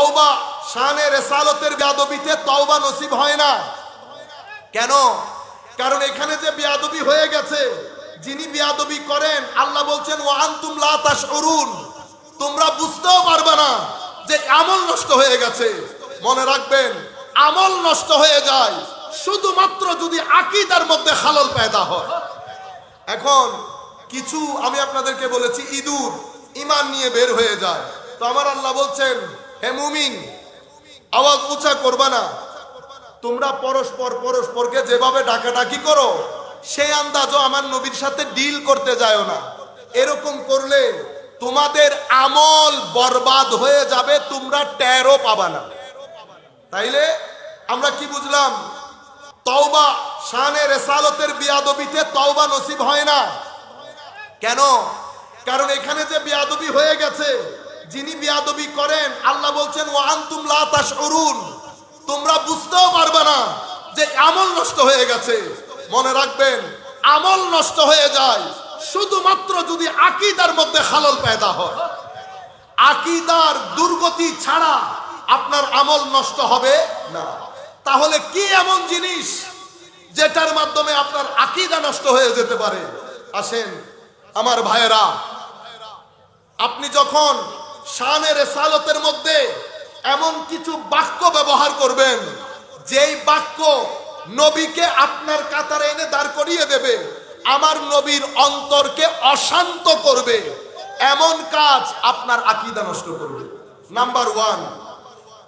তওবা, শানে রেসালতের বেয়াদবিতে তওবা নসিব হয় না। কেন? কারণ এখানে যে বেয়াদবি হয়ে গেছে, যিনি বেয়াদবি করেন, আল্লাহ বলছেন ওয়ান্তুম লা তাশউরুন। তোমরা বুঝতেও পারবে না যে আমল নষ্ট হয়ে গেছে। মনে রাখবেন, আমল নষ্ট হয়ে যায় শুধুমাত্র যদি আকীদার মধ্যে খালল পয়দা হয়। এখন কিছু আমি আপনাদেরকে বলেছি, ইঁদুর, ইমান নিয়ে বের হয়ে যায়। তো আমার আল্লাহ বলছেন হে মুমিন, আওয়াজ উঁচা করবা না। তোমরা পরস্পর পরস্পরকে যেভাবে ডাকাডাকি করো, সেই আন্দাজও আমার নবীর সাথে ডিল করতে যায় না। এরকম করলে তোমাদের আমল বরবাদ হয়ে যাবে, তোমরা টেরও পাবা না। তাইলে আমরা কি বুঝলাম? তওবা শানে রেসালতের বিয়াদবিতে তওবা নসিব হয় না। কেন? কারণ এখানে যে বিয়াদবি হয়ে গেছে যিনি বিয়াদবি করেন, আল্লাহ বলছেন ওয়ান্তুম লা তাশউরুন। তোমরা বুঝতেও পারবে না যে আমল নষ্ট হয়ে গেছে। মনে রাখবেন, আমল নষ্ট হয়ে যায় শুধুমাত্র যদি আকীদার মধ্যে খালল পয়দা হয়। আকীদার দুর্গতি ছাড়া আপনার আমল নষ্ট হবে না। তাহলে কি এমন জিনিস যেটার মাধ্যমে আপনার আকীদা নষ্ট হয়ে যেতে পারে? আসেন, আমার ভাইয়েরা, আপনি যখন শানের রেসালতের মধ্যে এমন কিছু বাক্য ব্যবহার করবেন, যেই বাক্য নবীকে আপনার কাতারে এনে দাঁড় করিয়ে দেবে, আমার নবীর অন্তরকে অশান্ত করবে। এমন কাজ আপনার আকীদা নষ্ট করবে। নাম্বার ওয়ান,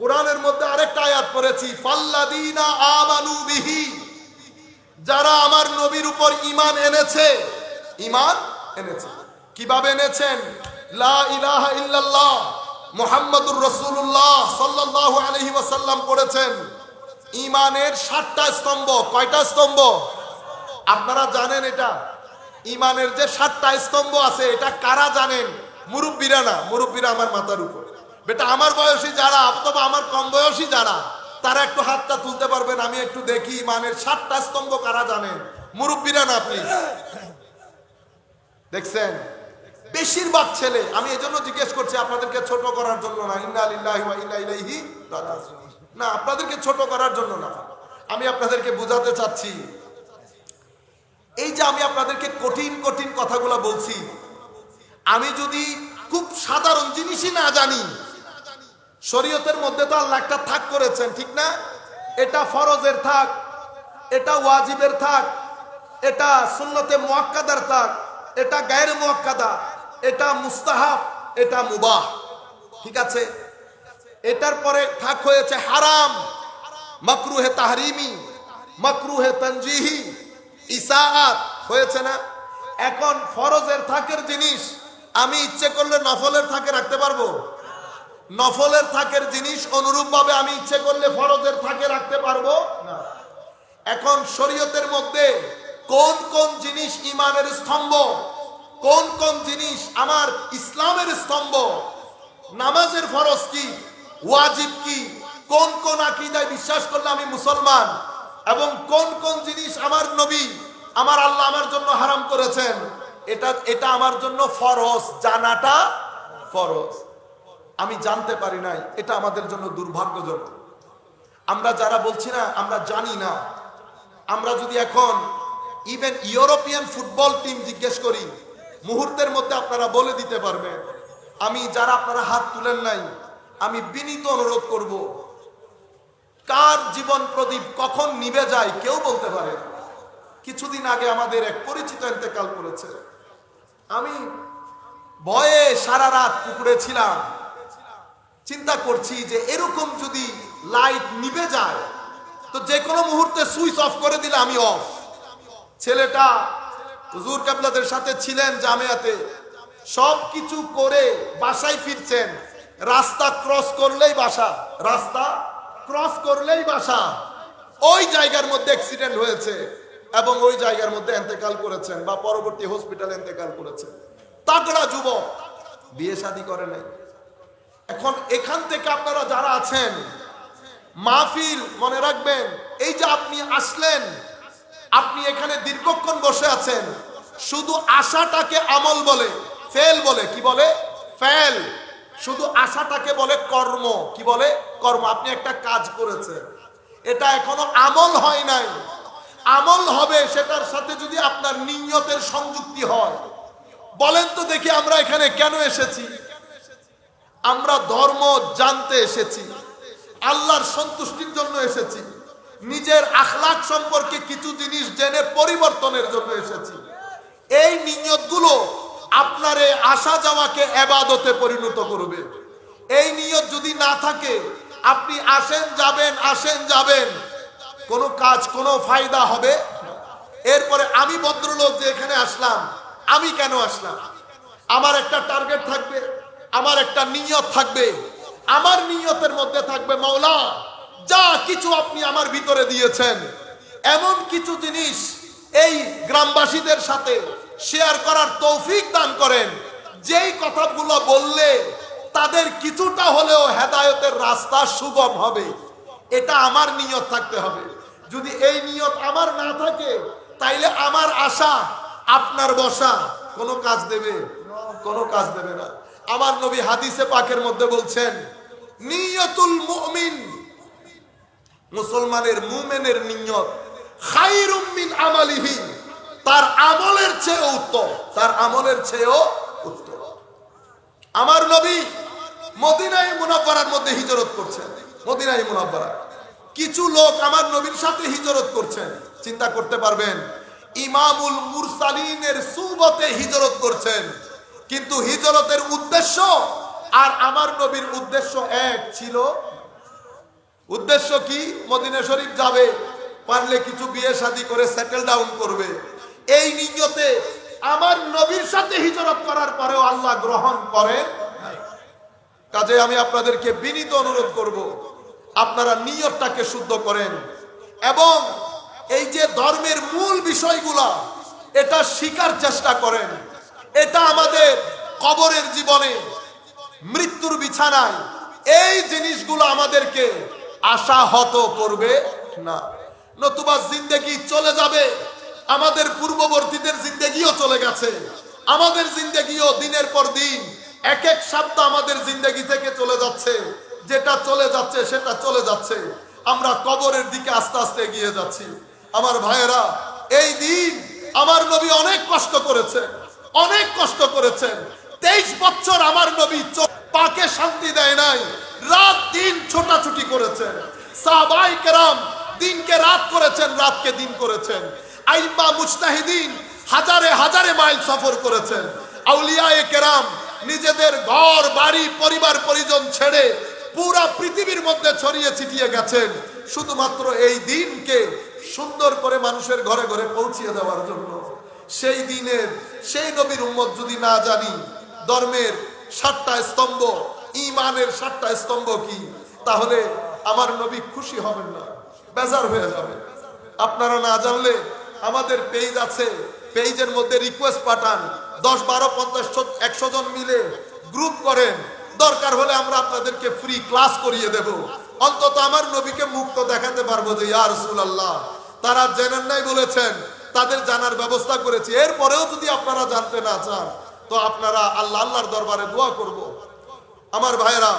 কোরআনের মধ্যে আরেকটা আয়াত পড়েছি, ফাল্লাদিনা আমানু বিহি। যারা আমার নবীর উপর ইমান এনেছে ইমান এনেছে। কীভাবে এনেছেন? মুহাম্মাদুর রাসূলুল্লাহ সাল্লাল্লাহু আলাইহি ওয়াসাল্লাম পড়েছেন ইমানের সাতটা স্তম্ভ, কয়টা স্তম্ভ? আপনারা জানেন এটা? ইমানের যে সাতটা স্তম্ভ আছে, এটা কারা জানেন? মুরব্বীরা না, মুরব্বীরা আমার মাথার উপর। বেটা, আমার বয়সী যারা, অথবা আমার কম বয়সী যারা, তারা একটু হাতটা তুলতে পারবেন, আমি একটু দেখি ইমানের সাতটা স্তম্ভ কারা জানেন। মুরব্বীরা না প্লিজ দেখছেন? বেশিরভাগ ছেলে, আমি এজন্য জিজ্ঞেস করছি, আপনাদেরকে ছোট করার জন্য না, ইন্না লিল্লাহি ওয়া ইন্না ইলাইহি না, আপনাদেরকে ছোট করার জন্য না। আমি আপনাদেরকে বোঝাতে চাচ্ছি, এই যে আমি আপনাদেরকে কঠিন কঠিন কথাগুলো বলছি, আমি যদি খুব সাধারণ জিনিসই না জানি, শরীয়তের মধ্যে তো আল্লাহ একটা থাক করেছেন, ঠিক না? এটা ফরজের থাক, এটা ওয়াজিবের থাক, এটা সুন্নতে মুয়াক্কাদার থাক, এটা গায়ের মুয়াক্কাদা এটা মুস্তাহাব, এটা মুবাহ। ঠিক আছে? এটার পরে থাক হয়েছে হারাম। মাকরুহে তাহরিমি, মাকরুহে তঞ্জিহি ইসাহাত হয়েছে না? এখন ফরজের থাকের জিনিস, আমি ইচ্ছে করলে নফলের থাকে রাখতে পারব? নফলের থাকের জিনিস অনুরূপ ভাবে আমি ইচ্ছে করলে ফরজের থাকে রাখতে পারব? না। এখন শরীয়তের মধ্যে কোন কোন জিনিস ইমানের স্তম্ভ? কোন কোন জিনিস আমার ইসলামের স্তম্ভ? নামাজের ফরজ কি? ওয়াজিব কি? কোন কোন আকিদায় বিশ্বাস করলে আমি মুসলমান? এবং কোন কোন জিনিস আমার নবী, আমার আল্লাহ আমার জন্য হারাম করেছেন? এটা এটা আমার জন্য ফরজ, জানাটা ফরজ। আমি জানতে পারি নাই, এটা আমাদের জন্য দুর্ভাগ্যজনক। আমরা যারা বলছি না, আমরা জানি না। আমরা যদি এখন ইভেন ইউরোপিয়ান ফুটবল টিম জিজ্ঞেস করি মুহূর্তের মধ্যে আপনারা বলে দিতে পারবেন, আমি যারা আপনারা হাত তুলেন নাই, আমি বিনীত অনুরোধ করব, কার জীবন প্রদীপ কখন নিভে যায় কেউ বলতে পারে কিছুদিন আগে আমাদের এক পরিচিত ইন্তেকাল করেছে। আমি ভয়ে সারা রাত পুকুরে ছিলাম। চিন্তা করছি যে এরকম যদি লাইট নিভে যায়, তো যে কোনো মুহূর্তে সুইচ অফ করে দিলে আমি অফ। ছেলেটা হুজুর কাবলাদের সাথে ছিলেন জামিয়াতে। সব কিছু করে বাসায় ফিরছেন। রাস্তা ক্রস করলেই বাসা, রাস্তা ক্রস করলেই বাসা। ওই জায়গার মধ্যে অ্যাক্সিডেন্ট হয়েছে এবং ওই জায়গার মধ্যে এন্তেকাল করেছেন বা পরবর্তী হসপিটালে এন্তেকাল করেছেন। তাগড়া যুবক, বিয়ে শাদী করে নাই। এখন এখান থেকে আপনারা যারা আছেন, মাহফিল মনে রাখবেন, এই যে আপনি আসলেন আপনি এখানে দীর্ঘক্ষণ বসে আছেন। শুধু আশাটাকে আমল বলে, ফেল বলে, কি বলে? ফেল। শুধু আশাটাকে বলে কর্ম, কি বলে? কর্ম। আপনি একটা কাজ করেছেন। এটা এখনও আমল হয় নাই। আমল হবে সেটার সাথে যদি আপনার নিয়তের সংযুক্তি হয়। বলেন তো দেখি আমরা এখানে কেন এসেছি? আমরা ধর্ম জানতে এসেছি। আল্লাহর সন্তুষ্টির জন্য এসেছি। নিজের আখলাক সম্পর্কে কিছু জিনিস জেনে পরিবর্তনের জন্য এসেছি। এই নিয়তগুলো আপনার এই আসা যাওয়াকে এবাদতে পরিণত করবে। এই নিয়ত যদি না থাকে, আপনি আসেন, যাবেন আসেন, যাবেন, কোনো কাজ, কোনো ফায়দা হবে এরপরে আমি ভদ্রলোক যে এখানে আসলাম, আমি কেন আসলাম? আমার একটা টার্গেট থাকবে, আমার একটা নিয়ত থাকবে, আমার নিয়তের মধ্যে থাকবে মাওলা। যা কিছু আপনি আমার ভিতরে দিয়েছেন, এমন কিছু জিনিস এই গ্রামবাসীদের সাথে শেয়ার করার তৌফিক দান করেন। যেই কথাগুলো বললে তাদের কিছুটা হলেও হেদায়তের রাস্তা সুগম হবে। এটা আমার নিয়ত থাকতে হবে। যদি এই নিয়ত আমার না থাকে, তাইলে আমার আশা, আপনার বসা কোনো কাজ দেবে? কোনো কাজ দেবে না। আমার নবী হাদিসে পাকের মধ্যে বলছেন, নিয়তুল মুমিন মুসলমানের মুমেনের নিয়ত খাইরুম মিন আমালিহি, তার আমলের চেয়েও উত্তম, তার আমলের চেয়েও উত্তম। আমার নবী মদিনাই মুনাব্বারার মধ্যে হিজরত করছেন মদিনাই মুনাব্বারা কিছু লোক আমার নবীর সাথে হিজরত করছেন, চিন্তা করতে পারবেন, ইমামুল মুরসালিনের সুবতে হিজরত করছেন, কিন্তু হিজরতের উদ্দেশ্য আর আমার নবীর উদ্দেশ্য এক ছিল উদ্দেশ্য কি? মদিনা শরীফ যাবে, পারলে কিছু বিয়ে শাদী করে সেটেল ডাউন করবে। এই নিয়তে আমার নবীর সাথে হিজরত করার পরেও আল্লাহ গ্রহণ নাই। কাজে আমি আপনাদেরকে বিনীত অনুরোধ করব, আপনারা নিয়তটাকে শুদ্ধ করেন এবং এই যে ধর্মের মূল বিষয়গুলা, এটা শিকার চেষ্টা করেন। এটা আমাদের কবরের জীবনে মৃত্যুর বিছানায় এই জিনিসগুলো আমাদেরকে আশাহত করবে না। নতুবা জিন্দেগি চলে যাবে। আমাদের পূর্ববর্তীদের জিন্দেগিও চলে গেছে। আমাদের জিন্দেগিও দিনের পর দিন এক এক সপ্তাহ আমাদের জিন্দেগি থেকে চলে যাচ্ছে। যেটা চলে যাচ্ছে, সেটা চলে যাচ্ছে। আমরা কবরের দিকে আস্তে আস্তে এগিয়ে যাচ্ছি। আমার ভাইয়েরা, এই দিন আমার নবী অনেক কষ্ট করেছে অনেক কষ্ট করেছেন। তেইশ বছর আমার নবী পাকে শান্তি দেয় নাই। রাত দিন ছোটাছুটি করেছেন। সাহাবাই কেরাম দিনকে রাত করেছেন, রাতকে দিন করেছেন। আইম্মা মুস্তাহিদিন হাজারে হাজারে মাইল সফর করেছেন। আউলিয়ায়ে কেরাম নিজেদের ঘর, বাড়ি, পরিবার, পরিজন ছেড়ে পুরা পৃথিবীর মধ্যে ছড়িয়ে ছিটিয়ে গেছেন। শুধুমাত্র এই দিনকে সুন্দর করে মানুষের ঘরে ঘরে পৌঁছিয়ে দেওয়ার জন্য। সেই দিনের, সেই নবীর উম্মত যদি না জানি, ধর্মের সাতটা স্তম্ভ ইমানের সাতটা স্তম্ভ কি? তাহলে আমার নবী খুশি হবেন না, বেজার হয়ে যাবে আপনারা না জানলে আমাদের পেজ আছে পেজের মধ্যে রিকোয়েস্ট পাঠান, দশ, বারো, পঞ্চাশ একশো জন মিলে গ্রুপ করেন। দরকার হলে আমরা আপনাদেরকে ফ্রি ক্লাস করিয়ে দেব। অন্তত আমার নবীকে মুক্ত দেখাতে পারব যে, ইয়া রাসূলুল্লাহ, তারা জেনেন নাই বলেছেন, তাদের জানার ব্যবস্থা করেছি। এরপরেও যদি আপনারা জানতে না চান তো আপনারা আল্লাহ আল্লাহর দরবারে দোয়া করব। আমার ভাইরা